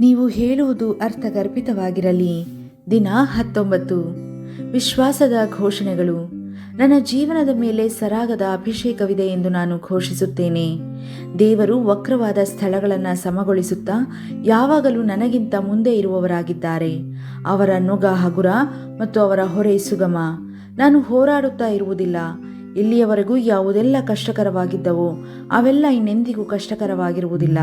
ನೀವು ಹೇಳುವುದು ಅರ್ಥಗರ್ಭಿತವಾಗಿರಲಿ. ದಿನ ಹತ್ತೊಂಬತ್ತು. ವಿಶ್ವಾಸದ ಘೋಷಣೆಗಳು. ನನ್ನ ಜೀವನದ ಮೇಲೆ ಸರಾಗದ ಅಭಿಷೇಕವಿದೆ ಎಂದು ನಾನು ಘೋಷಿಸುತ್ತೇನೆ. ದೇವರು ವಕ್ರವಾದ ಸ್ಥಳಗಳನ್ನು ಸಮಗೊಳಿಸುತ್ತಾ ಯಾವಾಗಲೂ ನನಗಿಂತ ಮುಂದೆ ಇರುವವರಾಗಿದ್ದಾರೆ. ಅವರ ನೊಗ ಹಗುರ ಮತ್ತು ಅವರ ಹೊರೆ ಸುಗಮ. ನಾನು ಹೋರಾಡುತ್ತಾ ಇರುವುದಿಲ್ಲ. ಇಲ್ಲಿಯವರೆಗೂ ಯಾವುದೆಲ್ಲ ಕಷ್ಟಕರವಾಗಿದ್ದವೋ ಅವೆಲ್ಲ ಇನ್ನೆಂದಿಗೂ ಕಷ್ಟಕರವಾಗಿರುವುದಿಲ್ಲ.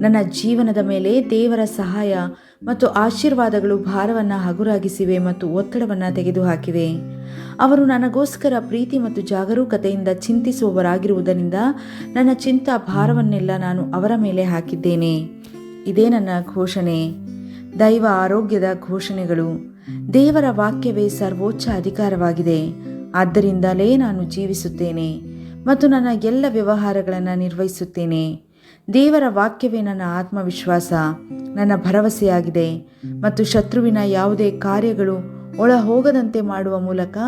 ನನ್ನ ಜೀವನದ ಮೇಲೆ ದೇವರ ಸಹಾಯ ಮತ್ತು ಆಶೀರ್ವಾದಗಳು ಭಾರವನ್ನು ಹಗುರಾಗಿಸಿವೆ ಮತ್ತು ಒತ್ತಡವನ್ನು ತೆಗೆದುಹಾಕಿವೆ. ಅವರು ನನಗೋಸ್ಕರ ಪ್ರೀತಿ ಮತ್ತು ಜಾಗರೂಕತೆಯಿಂದ ಚಿಂತಿಸುವವರಾಗಿರುವುದರಿಂದ ನನ್ನ ಚಿಂತಾ ಭಾರವನ್ನೆಲ್ಲ ನಾನು ಅವರ ಮೇಲೆ ಹಾಕಿದ್ದೇನೆ. ಇದೇ ನನ್ನ ಘೋಷಣೆ. ದೈವ ಆರೋಗ್ಯದ ಘೋಷಣೆಗಳು. ದೇವರ ವಾಕ್ಯವೇ ಸರ್ವೋಚ್ಚ ಅಧಿಕಾರವಾಗಿದೆ. ಆದ್ದರಿಂದಲೇ ನಾನು ಜೀವಿಸುತ್ತೇನೆ ಮತ್ತು ನನ್ನ ಎಲ್ಲ ವ್ಯವಹಾರಗಳನ್ನು ನಿರ್ವಹಿಸುತ್ತೇನೆ. ದೇವರ ವಾಕ್ಯವೇ ನನ್ನ ಆತ್ಮವಿಶ್ವಾಸ, ನನ್ನ ಭರವಸೆಯಾಗಿದೆ ಮತ್ತು ಶತ್ರುವಿನ ಯಾವುದೇ ಕಾರ್ಯಗಳು ಒಳ ಹೋಗದಂತೆ ಮಾಡುವ ಮೂಲಕ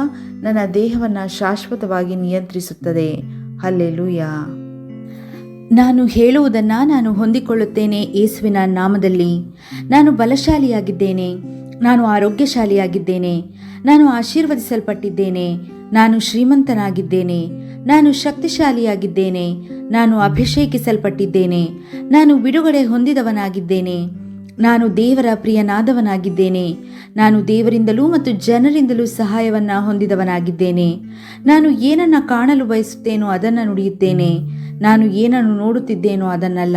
ನನ್ನ ದೇಹವನ್ನು ಶಾಶ್ವತವಾಗಿ ನಿಯಂತ್ರಿಸುತ್ತದೆ. ಹಲ್ಲೆಲೂಯ. ನಾನು ಹೇಳುವುದನ್ನು ನಾನು ಹೊಂದಿಕೊಳ್ಳುತ್ತೇನೆ ಯೇಸುವಿನ ನಾಮದಲ್ಲಿ. ನಾನು ಬಲಶಾಲಿಯಾಗಿದ್ದೇನೆ, ನಾನು ಆರೋಗ್ಯಶಾಲಿಯಾಗಿದ್ದೇನೆ, ನಾನು ಆಶೀರ್ವದಿಸಲ್ಪಟ್ಟಿದ್ದೇನೆ ನಾನು ಶ್ರೀಮಂತನಾಗಿದ್ದೇನೆ, ನಾನು ಶಕ್ತಿಶಾಲಿಯಾಗಿದ್ದೇನೆ, ನಾನು ಅಭಿಷೇಕಿಸಲ್ಪಟ್ಟಿದ್ದೇನೆ, ನಾನು ಬಿಡುಗಡೆ ಹೊಂದಿದವನಾಗಿದ್ದೇನೆ, ನಾನು ದೇವರ ಪ್ರಿಯನಾದವನಾಗಿದ್ದೇನೆ, ನಾನು ದೇವರಿಂದಲೂ ಮತ್ತು ಜನರಿಂದಲೂ ಸಹಾಯವನ್ನು ಹೊಂದಿದವನಾಗಿದ್ದೇನೆ, ನಾನು ಏನನ್ನು ಕಾಣಲು ಬಯಸುತ್ತೇನೋ ಅದನ್ನು ನುಡಿಯುತ್ತೇನೆ, ನಾನು ಏನನ್ನು ನೋಡುತ್ತಿದ್ದೇನೋ ಅದನ್ನಲ್ಲ.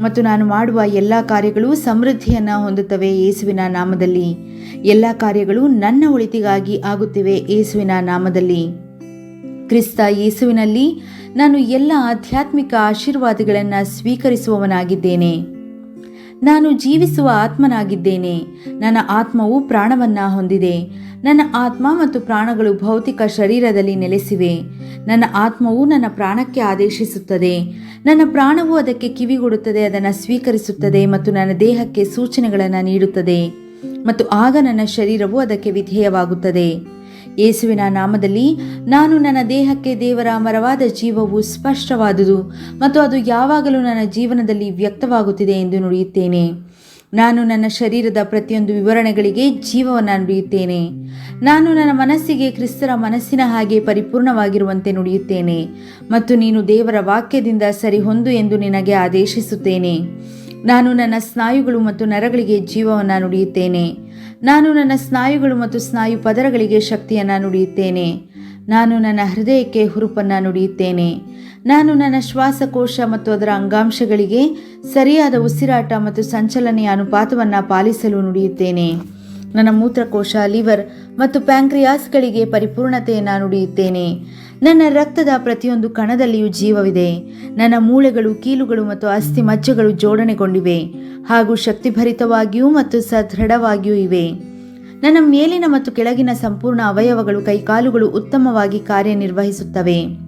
ಮತ್ತು ನಾನು ಮಾಡುವ ಎಲ್ಲ ಕಾರ್ಯಗಳು ಸಮೃದ್ಧಿಯನ್ನು ಹೊಂದುತ್ತವೆ ಯೇಸುವಿನ ನಾಮದಲ್ಲಿ. ಎಲ್ಲ ಕಾರ್ಯಗಳು ನನ್ನ ಒಳಿತಿಗಾಗಿ ಆಗುತ್ತಿವೆ ಯೇಸುವಿನ ನಾಮದಲ್ಲಿ. ಕ್ರಿಸ್ತ ಯೇಸುವಿನಲ್ಲಿ ನಾನು ಎಲ್ಲ ಆಧ್ಯಾತ್ಮಿಕ ಆಶೀರ್ವಾದಗಳನ್ನು ಸ್ವೀಕರಿಸುವವನಾಗಿದ್ದೇನೆ. ನಾನು ಜೀವಿಸುವ ಆತ್ಮನಾಗಿದ್ದೇನೆ. ನನ್ನ ಆತ್ಮವು ಪ್ರಾಣವನ್ನ ಹೊಂದಿದೆ. ನನ್ನ ಆತ್ಮ ಮತ್ತು ಪ್ರಾಣಗಳು ಭೌತಿಕ ಶರೀರದಲ್ಲಿ ನೆಲೆಸಿವೆ. ನನ್ನ ಆತ್ಮವು ನನ್ನ ಪ್ರಾಣಕ್ಕೆ ಆದೇಶಿಸುತ್ತದೆ. ನನ್ನ ಪ್ರಾಣವು ಅದಕ್ಕೆ ಕಿವಿಗೊಡುತ್ತದೆ ಅದನ್ನು ಸ್ವೀಕರಿಸುತ್ತದೆ ಮತ್ತು ನನ್ನ ದೇಹಕ್ಕೆ ಸೂಚನೆಗಳನ್ನು ನೀಡುತ್ತದೆ. ಮತ್ತು ಆಗ ನನ್ನ ಶರೀರವು ಅದಕ್ಕೆ ವಿಧೇಯವಾಗುತ್ತದೆ. ಯೇಸುವಿನ ನಾಮದಲ್ಲಿ ನಾನು ನನ್ನ ದೇಹಕ್ಕೆ ದೇವರ ಅಮರವಾದ ಜೀವವು ಸ್ಪಷ್ಟವಾದುದು ಮತ್ತು ಅದು ಯಾವಾಗಲೂ ನನ್ನ ಜೀವನದಲ್ಲಿ ವ್ಯಕ್ತವಾಗುತ್ತಿದೆ ಎಂದು ನುಡಿಯುತ್ತೇನೆ. ನಾನು ನನ್ನ ಶರೀರದ ಪ್ರತಿಯೊಂದು ವಿವರಣೆಗಳಿಗೆ ಜೀವವನ್ನು ನುಡಿಯುತ್ತೇನೆ ನಾನು ನನ್ನ ಮನಸ್ಸಿಗೆ ಕ್ರಿಸ್ತರ ಮನಸ್ಸಿನ ಹಾಗೆ ಪರಿಪೂರ್ಣವಾಗಿರುವಂತೆ ನುಡಿಯುತ್ತೇನೆ ಮತ್ತು ನೀನು ದೇವರ ವಾಕ್ಯದಿಂದ ಸರಿಹೊಂದು ಎಂದು ನಿನಗೆ ಆದೇಶಿಸುತ್ತೇನೆ. ನಾನು ನನ್ನ ಸ್ನಾಯುಗಳು ಮತ್ತು ನರಗಳಿಗೆ ಜೀವವನ್ನು ನುಡಿಯುತ್ತೇನೆ. ನಾನು ನನ್ನ ಸ್ನಾಯುಗಳು ಮತ್ತು ಸ್ನಾಯು ಪದರಗಳಿಗೆ ಶಕ್ತಿಯನ್ನು ನುಡಿಯುತ್ತೇನೆ. ನಾನು ನನ್ನ ಹೃದಯಕ್ಕೆ ಹುರುಪನ್ನು ನುಡಿಯುತ್ತೇನೆ. ನಾನು ನನ್ನ ಶ್ವಾಸಕೋಶ ಮತ್ತು ಅದರ ಅಂಗಾಂಶಗಳಿಗೆ ಸರಿಯಾದ ಉಸಿರಾಟ ಮತ್ತು ಸಂಚಲನೆಯ ಅನುಪಾತವನ್ನು ಪಾಲಿಸಲು ನುಡಿಯುತ್ತೇನೆ. ನನ್ನ ಮೂತ್ರಕೋಶ, ಲಿವರ್ ಮತ್ತು ಪ್ಯಾಂಕ್ರಿಯಾಸ್ಗಳಿಗೆ ಪರಿಪೂರ್ಣತೆಯನ್ನು ನುಡಿಯುತ್ತೇನೆ. ನನ್ನ ರಕ್ತದ ಪ್ರತಿಯೊಂದು ಕಣದಲ್ಲಿಯೂ ಜೀವವಿದೆ. ನನ್ನ ಮೂಳೆಗಳು, ಕೀಲುಗಳು ಮತ್ತು ಅಸ್ಥಿ ಮಜ್ಜೆಗಳು ಜೋಡಣೆಗೊಂಡಿವೆ. ಹಾಗೂ ಶಕ್ತಿಭರಿತವಾಗಿಯೂ ಮತ್ತು ಸದೃಢವಾಗಿಯೂ ಇವೆ. ನನ್ನ ಮೇಲಿನ ಮತ್ತು ಕೆಳಗಿನ ಸಂಪೂರ್ಣ ಅವಯವಗಳು ಕೈಕಾಲುಗಳು ಉತ್ತಮವಾಗಿ ಕಾರ್ಯನಿರ್ವಹಿಸುತ್ತವೆ.